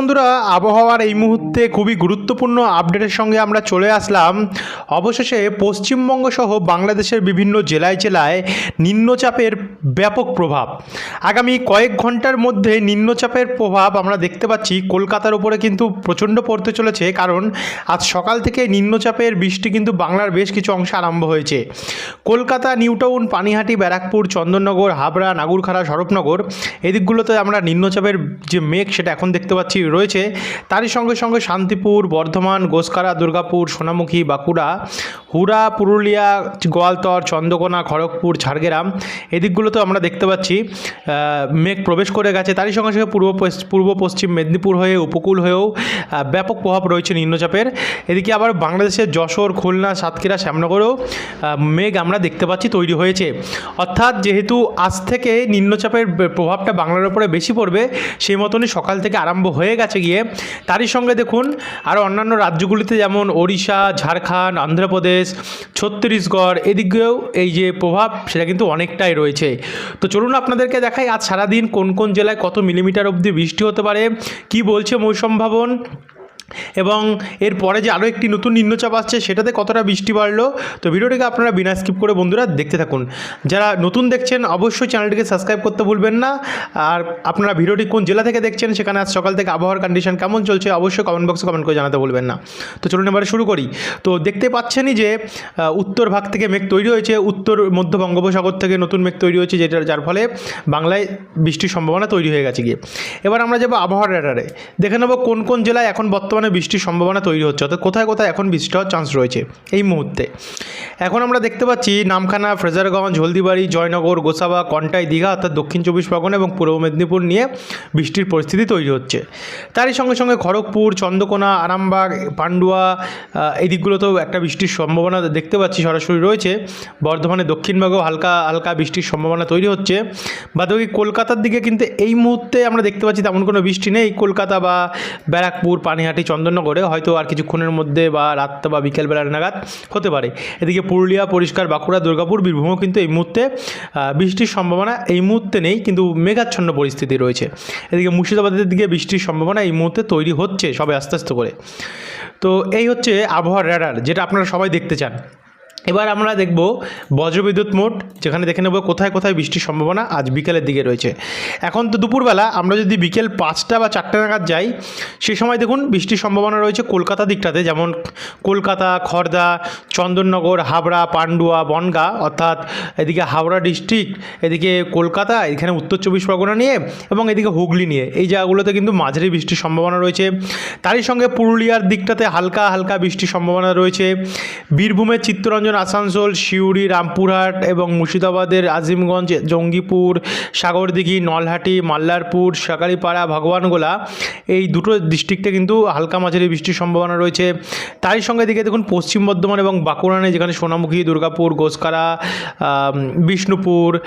বন্ধুরা, আবহাওয়ার এই মুহূর্তে খুবই গুরুত্বপূর্ণ আপডেটের সঙ্গে আমরা চলে আসলাম। অবশেষে পশ্চিমবঙ্গ সহ বাংলাদেশের বিভিন্ন জেলায় জেলায় নিম্নচাপের ব্যাপক প্রভাব। আগামী কয়েক ঘণ্টার মধ্যে নিম্নচাপের প্রভাব আমরা দেখতে পাচ্ছি। কলকাতার উপরে কিন্তু প্রচণ্ড পড়তে চলেছে, কারণ আজ সকাল থেকে নিম্নচাপের বৃষ্টি কিন্তু বাংলার বেশ কিছু অংশে আরম্ভ হয়েছে। কলকাতা, নিউটাউন, পানিহাটি, ব্যারাকপুর, চন্দননগর, হাবড়া, নাগুরখাড়া সরবনগর এদিকগুলোতে আমরা নিম্নচাপের যে মেঘ, সেটা এখন দেখতে পাচ্ছি রয়েছে। তারই সঙ্গে সঙ্গে শান্তিপুর, বর্ধমান গোসকারা দুর্গাপুর, সোনামুখী, বাঁকুড়া, হুড়া, পুরুলিয়া, গোয়ালতর, চন্দ্রকোনা, খড়গপুর, ঝাড়গ্রাম এদিকগুলোতেও আমরা দেখতে পাচ্ছি মেঘ প্রবেশ করে গেছে। তারই সঙ্গে সঙ্গে পূর্ব পূর্ব পশ্চিম মেদিনীপুর হয়ে, উপকূল হয়েও ব্যাপক প্রভাব রয়েছে নিম্নচাপের। এদিকে আবার বাংলাদেশের যশোর, খুলনা, সাতক্ষীরা, শ্যামনগরেও মেঘ আমরা দেখতে পাচ্ছি তৈরি হয়েছে। অর্থাৎ যেহেতু আজ থেকে নিম্নচাপের প্রভাবটা বাংলার উপরে বেশি পড়বে, সেই মতনই সকাল থেকে আরম্ভ হয়ে গেছে গিয়ে তারই সঙ্গে দেখুন আরও অন্যান্য রাজ্যগুলিতে যেমন ওড়িশা, ঝাড়খণ্ড, অন্ধ্রপ্রদেশ, ছত্তিশগড়, এদিকেও এই যে প্রভাব সেটা কিন্তু অনেকটাই রয়েছে। তো চলুন আপনাদেরকে দেখাই আজ সারাদিন কোন কোন জেলায় কত মিলিমিটার অবধি বৃষ্টি হতে পারে, কি বলছে মৌসুম ভবন এবং এরপরে যে আরও একটি নতুন নিম্নচাপ আসছে, সেটাতে কতটা বৃষ্টি বাড়লো? তো ভিডিওটিকে আপনারা বিনা স্কিপ করে বন্ধুরা দেখতে থাকুন। যারা নতুন দেখছেন, অবশ্যই চ্যানেলটিকে সাবস্ক্রাইব করতে ভুলবেন না। আর আপনারা ভিডিওটি কোন জেলা থেকে দেখছেন, সেখানে আজ সকাল থেকে আবহাওয়ার কন্ডিশন কেমন চলছে, অবশ্যই কমেন্ট বক্সে কমেন্ট করে জানাতে ভুলবেন না। তো চলুন এবারে শুরু করি। তো দেখতে পাচ্ছেনই যে উত্তর ভাগ থেকে মেঘ তৈরি হয়েছে, উত্তর মধ্য বঙ্গোপসাগর থেকে নতুন মেঘ তৈরি হয়েছে যেটা যার ফলে বাংলায় বৃষ্টির সম্ভাবনা তৈরি হয়ে গেছে গিয়ে। এবার আমরা যাব আবহাওয়ার রেডারে দেখে নেব কোন কোন জেলায় এখন বর্তমানে বৃষ্টির সম্ভাবনা তৈরি হচ্ছে। অর্থাৎ কোথায় কোথায় এখন বৃষ্টি হওয়ার চান্স রয়েছে এই মুহূর্তে। এখন আমরা দেখতে পাচ্ছি নামখানা, ফ্রেজারগঞ্জ, হলদিবাড়ি, জয়নগর, গোসাবা, কন্টাই, দীঘা, অর্থাৎ দক্ষিণ চব্বিশ পরগনা এবং পূর্ব মেদিনীপুর নিয়ে বৃষ্টির পরিস্থিতি তৈরি হচ্ছে। তারই সঙ্গে সঙ্গে খড়গপুর, চন্দ্রকোনা, আরামবাগ, পান্ডুয়া এই দিকগুলোতেও একটা বৃষ্টির সম্ভাবনা দেখতে পাচ্ছি সরাসরি রয়েছে। বর্ধমানে দক্ষিণবঙ্গেও হালকা হালকা বৃষ্টির সম্ভাবনা তৈরি হচ্ছে। বাদবাকি কলকাতার দিকে কিন্তু এই মুহূর্তে আমরা দেখতে পাচ্ছি তেমন কোনো বৃষ্টি নেই। কলকাতা বা ব্যারাকপুর, পানিহাটি চন্দননগরে হয়তো আর কিছুক্ষণের মধ্যে বা রাত্রে বা বিকেলবেলা নাগাদ হতে পারে। এদিকে পুরুলিয়া, পরিষ্কার বাঁকুড়া, দুর্গাপুর, বীরভূমও কিন্তু এই মুহূর্তে বৃষ্টির সম্ভাবনা এই মুহূর্তে নেই, কিন্তু মেঘাচ্ছন্ন পরিস্থিতি রয়েছে। এদিকে মুর্শিদাবাদের দিকে বৃষ্টির সম্ভাবনা এই মুহূর্তে তৈরি হচ্ছে সবাই আস্তে আস্তে করে। তো এই হচ্ছে আবহাওয়ার র্যাডার যেটা আপনারা সবাই দেখতে চান। এবার আমরা দেখব বজ্রবিদ্যুৎ মোট, যেখানে দেখে নেব কোথায় কোথায় বৃষ্টির সম্ভাবনা আজ বিকেলের দিকে রয়েছে। এখন তো দুপুরবেলা, আমরা যদি বিকেল পাঁচটা বা চারটে নাগাদ যাই, সে সময় দেখুন বৃষ্টির সম্ভাবনা রয়েছে কলকাতা দিকটাতে, যেমন কলকাতা খড়দা চন্দননগর, হাবড়া, পান্ডুয়া, বনগা, অর্থাৎ এদিকে হাওড়া ডিস্ট্রিক্ট এদিকে কলকাতা, এখানে উত্তর চব্বিশ পরগনা নিয়ে এবং এদিকে হুগলি নিয়ে। এই জায়গাগুলোতে কিন্তু মাঝারি বৃষ্টির সম্ভাবনা রয়েছে। তারই সঙ্গে পুরুলিয়ার দিকটাতে হালকা হালকা বৃষ্টির সম্ভাবনা রয়েছে। বীরভূমের চিত্তরঞ্জন, আসানসোল, সিউড়ি, রামপুরহাট এবং মুর্শিদাবাদের আজিমগঞ্জ, জঙ্গিপুর, সাগরদিঘি, নলহাটি, মাল্লারপুর শাকারিপাড়া ভগবানগোলা, এই দুটো ডিস্ট্রিক্টে কিন্তু হালকা মাঝারি বৃষ্টির সম্ভাবনা রয়েছে। তারই সঙ্গে দিকে দেখুন পশ্চিম বর্ধমান এবং বাঁকুড়ানে যেখানে সোনামুখী, দুর্গাপুর গোসকারা বিষ্ণুপুর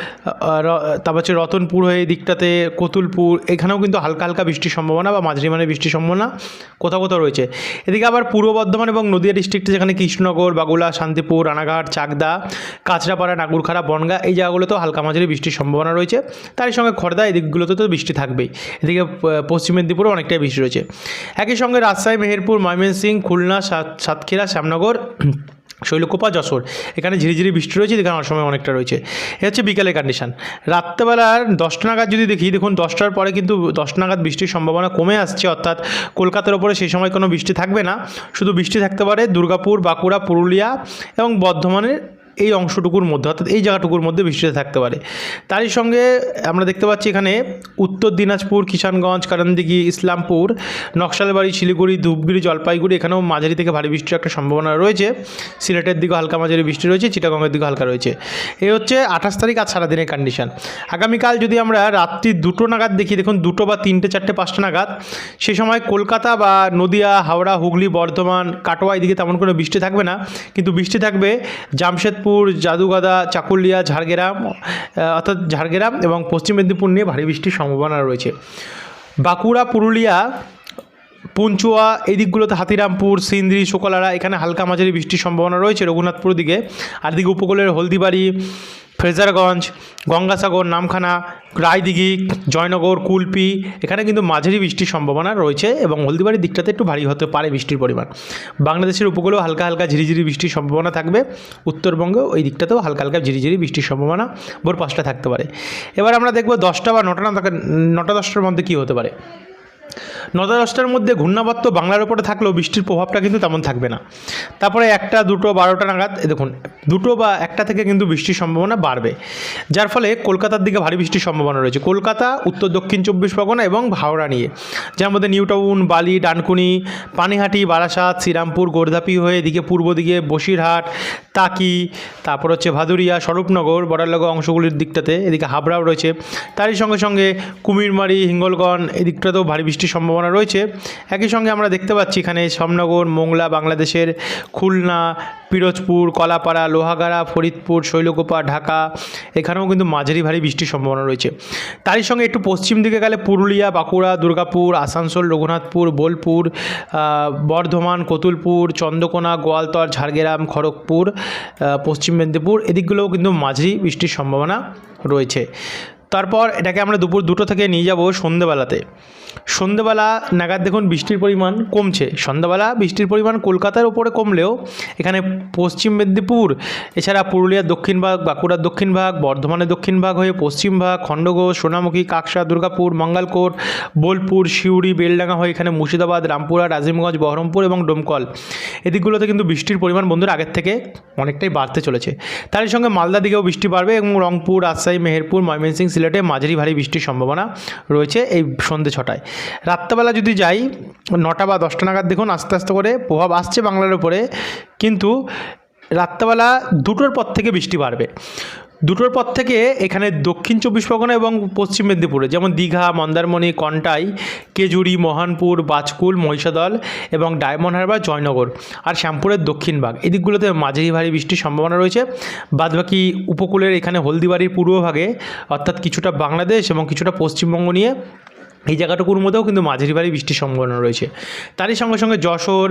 তারপর হচ্ছে রতনপুর হয়ে দিকটাতে কতুলপুর, এখানেও কিন্তু হালকা হালকা বৃষ্টির সম্ভাবনা বা মাঝারি মানে বৃষ্টির সম্ভাবনা কোথাও কোথাও রয়েছে। এদিকে আবার পূর্ব বর্ধমান এবং নদিয়া ডিস্ট্রিক্টে যেখানে কৃষ্ণনগর, বাগুলা, শান্তিপুর, রানাঘাট, চাকদা, কাঁচরাপাড়া নাগুরখাড়া বনগা এই জায়গাগুলোতেও হালকা মাঝারি বৃষ্টির সম্ভাবনা রয়েছে। তারই সঙ্গে খড়দা এই দিকগুলোতে তো বৃষ্টি থাকবেই। এদিকে পশ্চিম মেদিনীপুরে অনেকটাই বৃষ্টি রয়েছে। একই সঙ্গে রাজশাহী, মেহেরপুর, ময়মনসিংহ, খুলনা সাত- সাতক্ষীরা, শ্যামনগর শৈলকুপা, যশোর। এখানে ঝিরিঝিরি বৃষ্টি রয়েছে এখানে সময় অনেকটা রয়েছে। এ হচ্ছে বিকালের কন্ডিশান রাত্রেবেলার দশটা নাগাদ যদি দেখি, দেখুন দশটার পরে কিন্তু দশটা নাগাদ বৃষ্টির সম্ভাবনা কমে আসছে, অর্থাৎ কলকাতার ওপরে সেই সময় কোনো বৃষ্টি থাকবে না। শুধু বৃষ্টি থাকতে পারে দুর্গাপুর, বাঁকুড়া, পুরুলিয়া এবং বর্ধমানের এই অংশটুকুর মধ্যে, অর্থাৎ এই জায়গাটুকুর মধ্যে বৃষ্টিতে থাকতে পারে। তারই সঙ্গে আমরা দেখতে পাচ্ছি এখানে উত্তর দিনাজপুর, কিষানগঞ্জ, কারণদিঘি, ইসলামপুর, নকশালবাড়ি, শিলিগুড়ি, ধূপগুড়ি, জলপাইগুড়ি, এখানেও মাঝারি থেকে ভারী বৃষ্টির একটা সম্ভাবনা রয়েছে। সিলেটের দিকে হালকা মাঝারি বৃষ্টি রয়েছে, চিটাগংয়ের দিকে হালকা রয়েছে। এই হচ্ছে আঠাশ তারিখ আর সারাদিনের কন্ডিশন আগামীকাল যদি আমরা রাত্রি দুটো নাগাদ দেখি, দেখুন দুটো বা তিনটে, চারটে, পাঁচটা নাগাদ, সে সময় কলকাতা বা নদিয়া, হাওড়া, হুগলি, বর্ধমান, কাটোয়া, এদিকে তেমন কোনো বৃষ্টি থাকবে না। কিন্তু বৃষ্টি থাকবে জামশেদপুর জাদুগাদা, চাকুলিয়া, ঝাড়গ্রাম অর্থাৎ ঝাড়গ্রাম এবং পশ্চিম মেদিনীপুর নিয়ে ভারী বৃষ্টির সম্ভাবনা রয়েছে। বাঁকুড়া, পুরুলিয়া পুঞ্চুয়া এই দিকগুলোতে হাতিরামপুর, সিন্দ্রি, শোকলারা, এখানে হালকা মাঝারি বৃষ্টির সম্ভাবনা রয়েছে রঘুনাথপুর দিকে। আর দিকে উপকূলের হলদিবাড়ি ফ্রেজারগঞ্জ গঙ্গাসাগর, নামখানা, রায়দিঘি, জয়নগর, কুলপি, এখানে কিন্তু মাঝারি বৃষ্টির সম্ভাবনা রয়েছে এবং হলদিবাড়ির দিকটাতে একটু ভারী হতে পারে বৃষ্টির পরিমাণ। বাংলাদেশের উপকূলেও হালকা হালকা ঝিরিঝিরি বৃষ্টির সম্ভাবনা থাকবে। উত্তরবঙ্গেও ওই দিকটাতেও হালকা হালকা ঝিরিঝিরি বৃষ্টির সম্ভাবনা ভোর পাঁচটা থাকতে পারে। এবার আমরা দেখব দশটা বা নটা নটা দশটার মধ্যে কী হতে পারে। নটা দশটার মধ্যে ঘূর্ণাবর্ত বাংলার ওপরে থাকলেও বৃষ্টির প্রভাবটা কিন্তু তেমন থাকবে না। তারপরে একটা, দুটো, বারোটা নাগাদ দেখুন, দুটো বা একটা থেকে কিন্তু বৃষ্টির সম্ভাবনা বাড়বে। যার ফলে কলকাতার দিকে ভারী বৃষ্টির সম্ভাবনা রয়েছে। কলকাতা, উত্তর দক্ষিণ চব্বিশ পরগনা এবং হাওড়া নিয়ে। যার মধ্যে নিউটাউন, বালি, ডানকুনি, পানিহাটি, বারাসাত, শ্রীরামপুর, গোর্ধাপি হয়ে এদিকে পূর্ব দিকে বসিরহাট, তাকি, তারপর হচ্ছে ভাদুরিয়া, স্বরূপনগর বর্ডারলগা অংশগুলির দিকটাতে এদিকে হাবড়াও রয়েছে। তারই সঙ্গে সঙ্গে কুমিরমারি, হিঙ্গলগঞ্জ এই দিকটাতেও ভারী বৃষ্টির সম্ভাবনা রয়েছে। একই সঙ্গে আমরা দেখতে পাচ্ছি এখানে শ্যামনগর মোংলা, বাংলাদেশের খুলনা, পিরোজপুর, কলাপাড়া, লোহাগাড়া, ফরিদপুর, শৈলকুপা, ঢাকা, এখানেও কিন্তু মাঝারি ভারী বৃষ্টির সম্ভাবনা রয়েছে। তারই সঙ্গে একটু পশ্চিম দিকে গেলে পুরুলিয়া, বাঁকুড়া, দুর্গাপুর, আসানসোল, রঘুনাথপুর, বোলপুর বর্ধমান, কতুলপুর, চন্দ্রকোনা, গোয়ালতর, ঝাড়গ্রাম, খড়গপুর পশ্চিম মেদিনীপুর, এদিকগুলোও কিন্তু মাঝারি বৃষ্টির সম্ভাবনা রয়েছে। তারপর এটাকে আমরা দুপুর দুটো থেকে নিয়ে যাব সন্ধেবেলাতে। সন্ধেবেলা নাগাদ দেখুন বৃষ্টির পরিমাণ কমছে। সন্ধ্যাবেলা বৃষ্টির পরিমাণ কলকাতার উপরে কমলেও এখানে পশ্চিম মেদিনীপুর, এছাড়া পুরুলিয়ার দক্ষিণ ভাগ, বাঁকুড়ার দক্ষিণ ভাগ, বর্ধমানের দক্ষিণ ভাগ হয়ে পশ্চিম ভাগ খণ্ডঘোষ সোনামুখী কাকসা দুর্গাপুর, মঙ্গলকোট, বোলপুর, সিউড়ি, বেলডাঙ্গা হয়ে এখানে মুর্শিদাবাদ, রামপুরা আজিমগঞ্জ বহরমপুর এবং ডোমকল। এদিকগুলোতে কিন্তু বৃষ্টির পরিমাণ বন্ধুরা আগের থেকে অনেকটাই বাড়তে চলেছে। তারই সঙ্গে মালদা দিকেও বৃষ্টি বাড়বে এবং রংপুর, রাজশাহী, মেহেরপুর, ময়মনসিংহ সিলেটে মাঝারি ভারী বৃষ্টির সম্ভাবনা রয়েছে এই সন্ধ্যে ছটায়। রাত্রেবেলা যদি যাই, নটা বা দশটা নাগাদ দেখুন, আস্তে আস্তে করে প্রভাব আসছে বাংলার উপরে, কিন্তু রাত্রেবেলা দুটোর পর থেকে বৃষ্টি বাড়বে। দুটোর পর থেকে এখানে দক্ষিণ চব্বিশ পরগনা এবং পশ্চিম মেদিনীপুরে, যেমন দীঘা, মন্দারমণি, কন্টাই, কেজুরি, মহানপুর, বাজকুল, মহিষাদল এবং ডায়মন্ড হারবার, জয়নগর আর শ্যামপুরের দক্ষিণ ভাগ। এই দিকগুলোতে মাঝারি ভারী বৃষ্টির সম্ভাবনা রয়েছে। বাদবাকি উপকূলের এখানে হলদিবাড়ির পূর্বভাগে অর্থাৎ কিছুটা বাংলাদেশ এবং কিছুটা পশ্চিমবঙ্গ নিয়ে এই জায়গাটুকুর মধ্যেও কিন্তু মাঝারি ভারী বৃষ্টির সম্ভাবনা রয়েছে। তারই সঙ্গে সঙ্গে যশোর,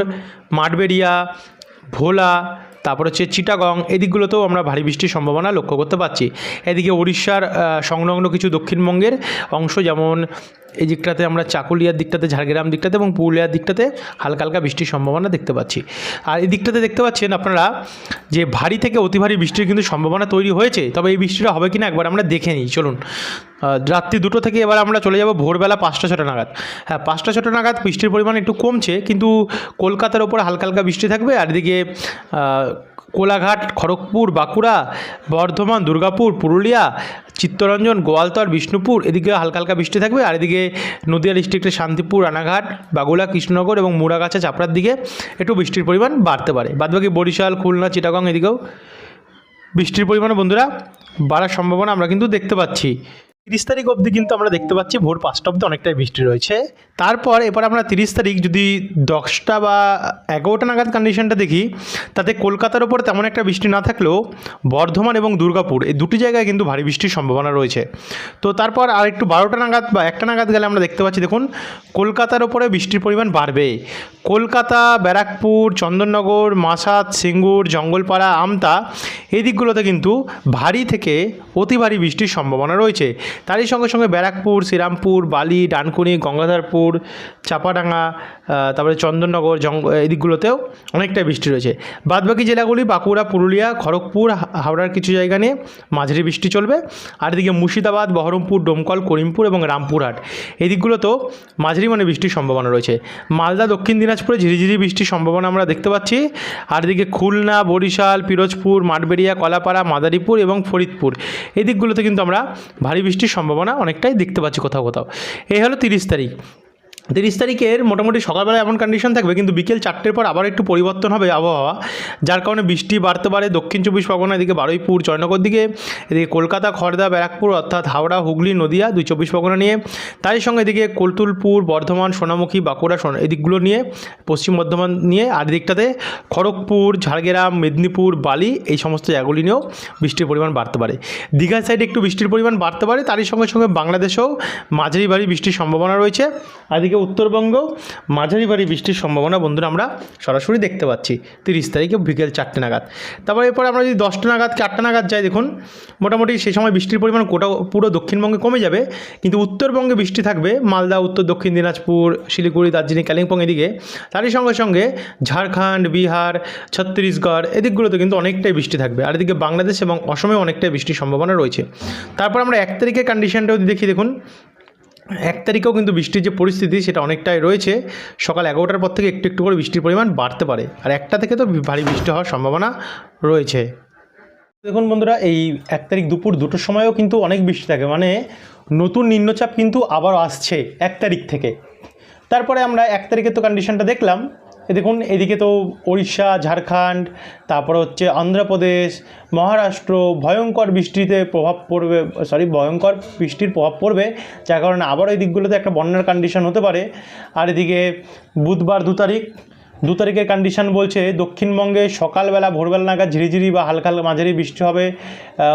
মাঠবেড়িয়া, ভোলা তারপর হচ্ছে চিটাগং, এদিকগুলোতেও আমরা ভারী বৃষ্টির সম্ভাবনা লক্ষ্য করতে পারছি। এদিকে উড়িষ্যার সংলগ্ন কিছু দক্ষিণবঙ্গের অংশ যেমন এই দিকটাতে আমরা চাকুলিয়ার দিকটাতে, ঝাড়গ্রাম দিকটাতে এবং পুরুলিয়ার দিকটাতে হালকা হালকা বৃষ্টির সম্ভাবনা দেখতে পাচ্ছি। আর এই দিকটাতে দেখতে পাচ্ছেন আপনারা যে ভারী থেকে অতি ভারী বৃষ্টির কিন্তু সম্ভাবনা তৈরি হয়েছে, তবে এই বৃষ্টিটা হবে কিনা একবার আমরা দেখে নিই, চলুন। রাত্রি দুটো থেকে এবার আমরা চলে যাব ভোরবেলা পাঁচটা ছটা নাগাদ। হ্যাঁ পাঁচটা ছটা নাগাদ বৃষ্টির পরিমাণ একটু কমছে, কিন্তু কলকাতার ওপর হালকা হালকা বৃষ্টি থাকবে, আর এদিকে কোলাঘাট, খড়গপুর, বাঁকুড়া, বর্ধমান, দুর্গাপুর, পুরুলিয়া, চিত্তরঞ্জন, গোয়ালতর, বিষ্ণুপুর, এদিকে হালকা হালকা বৃষ্টি থাকবে, আর এদিকে নদিয়া ডিস্ট্রিক্টের শান্তিপুর, রানাঘাট, বাগুলা, কৃষ্ণনগর এবং মুড়াগাছা চাপড়ার দিকে একটু বৃষ্টির পরিমাণ বাড়তে পারে। বাদবাকি বরিশাল, খুলনা, চিটাগং এদিকেও বৃষ্টির পরিমাণে বন্ধুরা বাড়ার সম্ভাবনা আমরা কিন্তু দেখতে পাচ্ছি। তিরিশ তারিখ অবধি কিন্তু আমরা দেখতে পাচ্ছি ভোর পাঁচটা অবধি অনেকটাই বৃষ্টি রয়েছে। তারপর এবার আমরা তিরিশ তারিখ যদি দশটা বা এগারোটা নাগাদ কন্ডিশনটা দেখি, তাতে কলকাতার ওপর তেমন একটা বৃষ্টি না থাকলেও বর্ধমান এবং দুর্গাপুর এই দুটি জায়গায় কিন্তু ভারী বৃষ্টির সম্ভাবনা রয়েছে। তো তারপর আর একটু বারোটা নাগাদ বা একটা নাগাদ গেলে আমরা দেখতে পাচ্ছি, দেখুন, কলকাতার ওপরে বৃষ্টির পরিমাণ বাড়বে। কলকাতা, ব্যারাকপুর, চন্দননগর মাসাদ সিঙ্গুর, জঙ্গলপাড়া, আমতা, এই দিকগুলোতে কিন্তু ভারী থেকে অতি ভারী বৃষ্টির সম্ভাবনা রয়েছে। তারই সঙ্গে সঙ্গে ব্যারাকপুর, শ্রীরামপুর, বালি, ডানকুনি, গঙ্গাধরপুর, চাপাডাঙ্গা তারপরে চন্দননগর জঙ্গ এদিকগুলোতেও দিকগুলোতেও অনেকটাই বৃষ্টি রয়েছে। বাদবাকি জেলাগুলি বাঁকুড়া, পুরুলিয়া, খড়গপুর হাওড়ার কিছু জায়গা নিয়ে মাঝারি বৃষ্টি চলবে। আর এদিকে মুর্শিদাবাদ, বহরমপুর, ডোমকল, করিমপুর এবং রামপুরহাট এদিকগুলোতেও মাঝারি মানে বৃষ্টির সম্ভাবনা রয়েছে। মালদা, দক্ষিণ দিনাজপুরে ঝিরিঝিরি বৃষ্টির সম্ভাবনা আমরা দেখতে পাচ্ছি। আর এদিকে খুলনা, বরিশাল, পিরোজপুর, মাঠবেড়িয়া, কলাপাড়া, মাদারীপুর এবং ফরিদপুর এদিকগুলোতে কিন্তু আমরা ভারী বৃষ্টির সম্ভাবনা অনেকটাই দেখতে পাচ্ছি কোথাও কোথাও। এই হলো তিরিশ তারিখ। তিরিশ তারিখের মোটামুটি সকালবেলা এমন কন্ডিশন থাকবে, কিন্তু বিকেল চারটের পর আবার একটু পরিবর্তন হবে আবহাওয়া, যার কারণে বৃষ্টি বাড়তে পারে দক্ষিণ চব্বিশ পরগনা এদিকে বারুইপুর, জয়নগর দিকে, এদিকে কলকাতা খড়দা ব্যারাকপুর, অর্থাৎ হাওড়া, হুগলি, নদিয়া, দুই চব্বিশ পরগনা নিয়ে, তারই সঙ্গে এদিকে কলতুলপুর, বর্ধমান, সোনামুখী, বাঁকুড়া সোনা এদিকগুলো নিয়ে, পশ্চিম বর্ধমান নিয়ে, আর দিকটাতে খড়গপুর, ঝাড়গ্রাম, মেদিনীপুর, বালি, এই সমস্ত জায়গাগুলি নিয়েও বৃষ্টির পরিমাণ বাড়তে পারে। দীঘার সাইডে একটু বৃষ্টির পরিমাণ বাড়তে পারে, তারই সঙ্গে সঙ্গে বাংলাদেশেও মাঝারি ভারী বৃষ্টির সম্ভাবনা রয়েছে, আর উত্তরবঙ্গ, মাঝারি ভারী বৃষ্টির সম্ভাবনা, বন্ধুরা আমরা সরাসরি দেখতে পাচ্ছি। তিরিশ তারিখে বিকেল চারটে নাগাদ। তারপরে এরপর আমরা যদি দশটা নাগাদ, চারটা নাগাদ যাই, দেখুন, মোটামুটি সেই সময় বৃষ্টির পরিমাণ গোটা, পুরো দক্ষিণবঙ্গে কমে যাবে। কিন্তু উত্তরবঙ্গে বৃষ্টি থাকবে, মালদা, উত্তর, দক্ষিণ দিনাজপুর, শিলিগুড়ি, দার্জিলিং, কালিম্পং এদিকে। তারই সঙ্গে সঙ্গে ঝাড়খণ্ড, বিহার, ছত্তিশগড়, এদিকগুলোতে কিন্তু অনেকটাই বৃষ্টি থাকবে। আর এদিকে বাংলাদেশ এবং অসমে অনেকটাই বৃষ্টির সম্ভাবনা রয়েছে। তারপর আমরা এক তারিখের কন্ডিশনটাও দেখি, দেখুন এক তারিখেও কিন্তু বৃষ্টির যে পরিস্থিতি সেটা অনেকটাই রয়েছে। সকাল এগারোটার পর থেকে একটু একটু করে বৃষ্টির পরিমাণ বাড়তে পারে। আর একটা থেকে তো ভারী বৃষ্টি হওয়ার সম্ভাবনা রয়েছে। দেখুন বন্ধুরা, এই এক তারিখ দুপুর দুটোর সময়ও কিন্তু অনেক বৃষ্টি থাকে। মানে নতুন নিম্নচাপ কিন্তু আবার আসছে এক তারিখ থেকে। তারপরে আমরা এক তারিখের তো কন্ডিশনটা দেখলাম। দেখুন, এদিকে তো ওড়িশা, ঝাড়খণ্ড, তারপর হচ্ছে অন্ধ্রপ্রদেশ, মহারাষ্ট্র, ভয়ঙ্কর বৃষ্টিতে প্রভাব পড়বে সরি ভয়ঙ্কর বৃষ্টির প্রভাব পড়বে, যার কারণে আবারও এই দিকগুলোতে একটা বন্যার কন্ডিশন হতে পারে। আর এদিকে বুধবার দু তারিখ দু তারিখের কন্ডিশন বলছে, দক্ষিণবঙ্গে সকালবেলা ভোরবেলা নাগাদ ঝিরিঝিরি বা হালকা মাঝারি বৃষ্টি হবে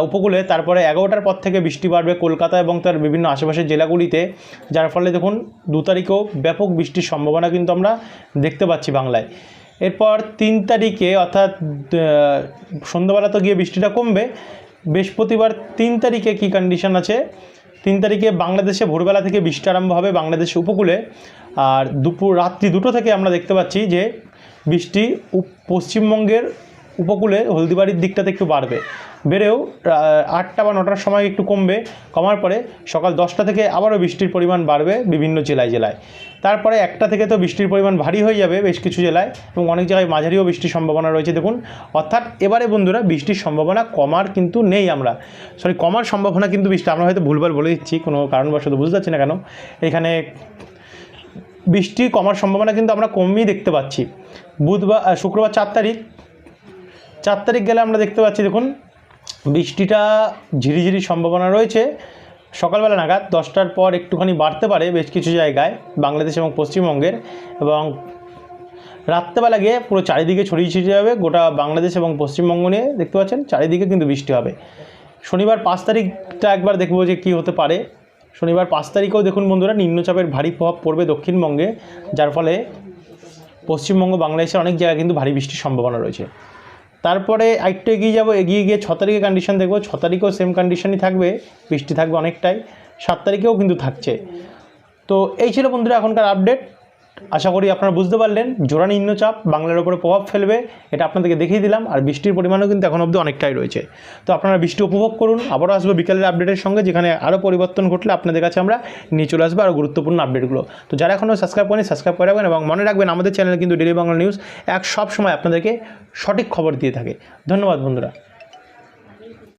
উপকূলে। তারপরে এগারোটার পর থেকে বৃষ্টি বাড়বে কলকাতা এবং তার বিভিন্ন আশেপাশের জেলাগুলিতে, যার ফলে দেখুন দু তারিখেও ব্যাপক বৃষ্টির সম্ভাবনা কিন্তু আমরা দেখতে পাচ্ছি বাংলায়। এরপর তিন তারিখে অর্থাৎ সন্ধ্যাবেলা তো গিয়ে বৃষ্টিটা কমবে, বৃহস্পতিবার তিন তারিখে কী কন্ডিশন আছে? তিন তারিখে বাংলাদেশে ভোরবেলা থেকে বৃষ্টি আরম্ভ হবে বাংলাদেশ উপকূলে। আর দুপুর রাত্রি দুটো থেকে আমরা দেখতে পাচ্ছি যে বৃষ্টি পশ্চিমবঙ্গের উপকূলে হলদিবাড়ির দিকটাতে একটু বাড়বে। বেড়েও আটটা বা নটার সময় একটু কমবে। কমার পরে সকাল দশটা থেকে আবারও বৃষ্টির পরিমাণ বাড়বে বিভিন্ন জেলায় জেলায়। তারপরে একটা থেকে তো বৃষ্টির পরিমাণ ভারী হয়ে যাবে বেশ কিছু জেলায় এবং অনেক জায়গায় মাঝারিও বৃষ্টির সম্ভাবনা রয়েছে। দেখুন, অর্থাৎ এবারে বন্ধুরা বৃষ্টির সম্ভাবনা কমার কিন্তু নেই আমরা। সরি, কমার সম্ভাবনা কিন্তু বৃষ্টি, আমরা হয়তো ভুলভাল বলে দিচ্ছি, কোনো কারণবশত বুঝতে পারছি না কেন। এখানে বৃষ্টি কমার সম্ভাবনা কিন্তু আমরা কমই দেখতে পাচ্ছি। বুধবার শুক্রবার চার তারিখ। চার তারিখ গেলে আমরা দেখতে পাচ্ছি, দেখুন বৃষ্টিটা ঝিরিঝিরি সম্ভাবনা রয়েছে। সকালবেলা নাগাদ দশটার পর একটুখানি বাড়তে পারে বেশ কিছু জায়গায়, বাংলাদেশ এবং পশ্চিমবঙ্গের এবং রাত্রেবেলা গিয়ে পুরো চারিদিকে ছড়িয়ে ছিটিয়ে যাবে, গোটা বাংলাদেশ এবং পশ্চিমবঙ্গ নিয়ে দেখতে পাচ্ছেন, চারিদিকে কিন্তু বৃষ্টি হবে। শনিবার পাঁচ তারিখটা একবার দেখব যে কী হতে পারে। শনিবার পাঁচ তারিখেও দেখুন বন্ধুরা, নিম্নচাপের ভারী প্রভাব পড়বে দক্ষিণবঙ্গে, যার ফলে পশ্চিমবঙ্গ, বাংলাদেশের অনেক জায়গায় কিন্তু ভারী বৃষ্টির সম্ভাবনা রয়েছে। তারপরে একটু এগিয়ে যাব, এগিয়ে গিয়ে ছ তারিখে কন্ডিশন দেখব। ছ তারিখেও সেম কন্ডিশনই থাকবে, বৃষ্টি থাকবে অনেকটাই, সাত তারিখেও কিন্তু থাকছে। তো এই ছিল বন্ধুরা এখনকার আপডেট আশা করি আপনারা বুঝতে পারলেন জোড়া নিম্নচাপ বাংলার উপরে প্রভাব ফেলবে, এটা আপনাদেরকে দেখিয়ে দিলাম, আর বৃষ্টির পরিমাণও কিন্তু এখন অবধি অনেকটাই রয়েছে। তো আপনারা বৃষ্টি উপভোগ করুন, আবারও আসব বিকালের আপডেটের সঙ্গে, যেখানে আরও পরিবর্তন ঘটলে আপনাদের কাছে আমরা নিয়ে চলে আসব আরও গুরুত্বপূর্ণ আপডেটগুলো তো যারা এখনও সাবস্ক্রাইব করেন সাবস্ক্রাইব করে রাখবেন, এবং মনে রাখবেন, আমাদের চ্যানেল কিন্তু ডেলি বাংলা নিউজ এক সব সময় আপনাদেরকে সঠিক খবর দিয়ে থাকে। ধন্যবাদ বন্ধুরা।